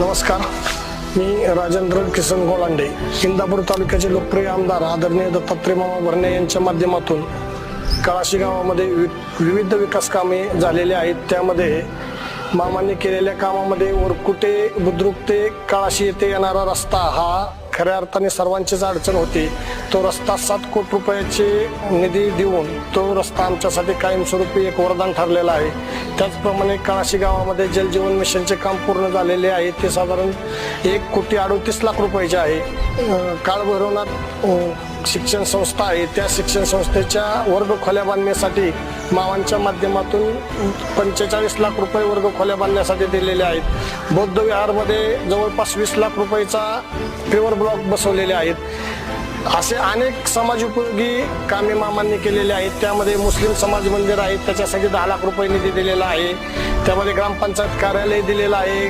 नमस्कार. मी राजेंद्र किसन गोलांडे इंदापूर तालुक्याचे लोकप्रिय आमदार आदरणीय दत्तात्रय मामा भरणे यांच्या माध्यमातून कळाशी गावामध्ये वि विविध विकास कामे झालेली आहेत. त्यामध्ये मामांनी केलेल्या कामामध्ये वरकुटे बुद्रुक ते काळाशी येथे येणारा रस्ता हा खऱ्या अर्थाने सर्वांचीच अडचण होती. तो रस्ता सात कोटी रुपयाचे निधी देऊन तो रस्ता आमच्यासाठी कायमस्वरूपी एक वरदान ठरलेला आहे. त्याचप्रमाणे काळाशी गावामध्ये जलजीवन मिशनचे काम पूर्ण झालेले आहे. ते साधारण एक कोटी अडोतीस लाख रुपयाचे आहे. काळभैरवनाथ शिक्षण संस्था आहे. त्या शिक्षण संस्थेच्या वर्ग खोल्या बांधण्यासाठी मावांच्या माध्यमातून पंचेचाळीस लाख रुपये वर्ग खोल्या बांधण्यासाठी दिलेले आहेत. बौद्ध विहारमध्ये जवळपास वीस लाख रुपयाचा पेवर ब्लॉक बसवलेले आहेत. असे अनेक समाज उपयोगी कामे मामांनी केलेले आहेत. त्यामध्ये मुस्लिम समाज मंदिर आहे. त्याच्यासाठी दहा लाख रुपये निधी दिलेला आहे. त्यामध्ये ग्रामपंचायत कार्यालय दिलेलं आहे.